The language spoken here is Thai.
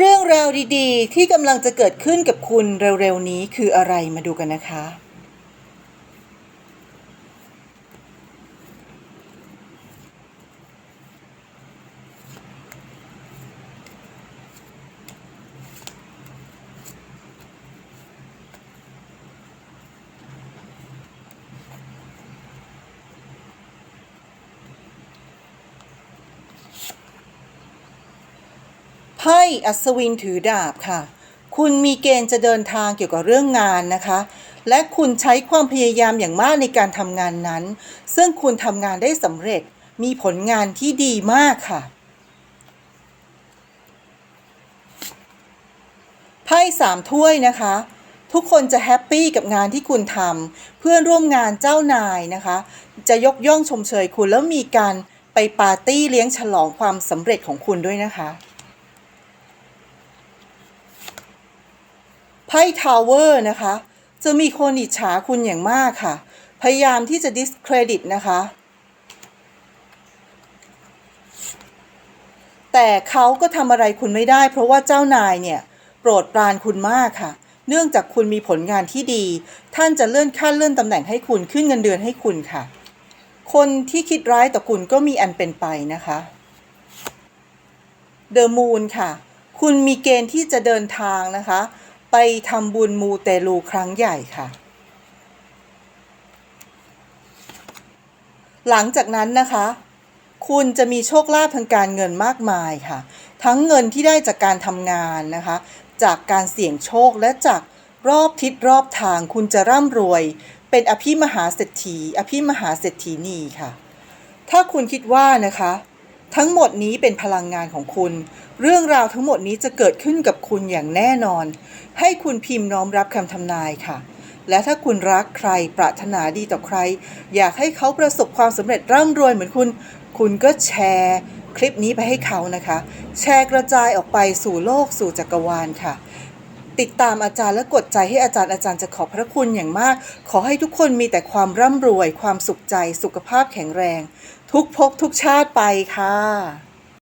เรื่องราวดีๆ ที่กำลังจะเกิดขึ้นกับคุณเร็วๆนี้คืออะไรมาดูกันนะคะ ไพ่อัศวินถือดาบค่ะ คุณมีเกณฑ์จะเดินทางเกี่ยวกับเรื่องงานนะคะ และคุณใช้ความพยายามอย่างมากในการทำงานนั้น ซึ่งคุณทำงานได้สำเร็จ มีผลงานที่ดีมากค่ะ ไพ่สามถ้วยนะคะ ทุกคนจะแฮปปี้กับงานที่คุณทำเพื่อนร่วมงานเจ้านายนะคะ จะยกย่องชมเชยคุณแล้วมีการไปปาร์ตี้เลี้ยงฉลองความสำเร็จของคุณด้วยนะคะ ไพ่ทาวเวอร์นะคะ จะมีคนอิจฉาคุณอย่างมากค่ะ พยายามที่จะ discredit นะคะ แต่เขาก็ทำอะไรคุณไม่ได้ เพราะว่าเจ้านายเนี่ยโปรดปรานคุณมากค่ะ เนื่องจากคุณมีผลงานที่ดี ท่านจะเลื่อนขั้นเลื่อนตำแหน่งให้คุณขึ้นเงินเดือนให้คุณค่ะ คนที่คิดร้ายต่อคุณก็มีอันเป็นไปนะคะเดอะมูนค่ะ คุณมีเกณฑ์ที่จะเดินทางนะคะ ไปทำบุญมูเตลูครั้งใหญ่ค่ะ หลังจากนั้นนะคะ คุณจะมีโชคลาภทางการเงินมากมายค่ะ ทั้งเงินที่ได้จากการทำงานนะคะ จากการเสี่ยงโชคและจากรอบทิศรอบทางคุณจะร่ำรวย เป็นอภิมหาเศรษฐี อภิมหาเศรษฐีนีค่ะ ถ้าคุณคิดว่านะคะ ทั้งหมดนี้เป็นพลังงานของคุณ เรื่องราวทั้งหมดนี้จะเกิดขึ้นกับคุณอย่างแน่นอน ให้คุณพิมพ์น้อมรับคำทำนายค่ะ และถ้าคุณรักใครปรารถนาดีต่อใคร อยากให้เขาประสบความสำเร็จร่ำรวยเหมือนคุณ คุณก็แชร์คลิปนี้ไปให้เขานะคะ แชร์กระจายออกไปสู่โลกสู่จักรวาลค่ะ ติดตามอาจารย์และกดใจให้อาจารย์อาจารย์จะขอบพระคุณอย่างมาก ขอให้ทุกคนมีแต่ความร่ำรวย ความสุขใจ สุขภาพแข็งแรง ทุกภพทุกชาติไปค่ะ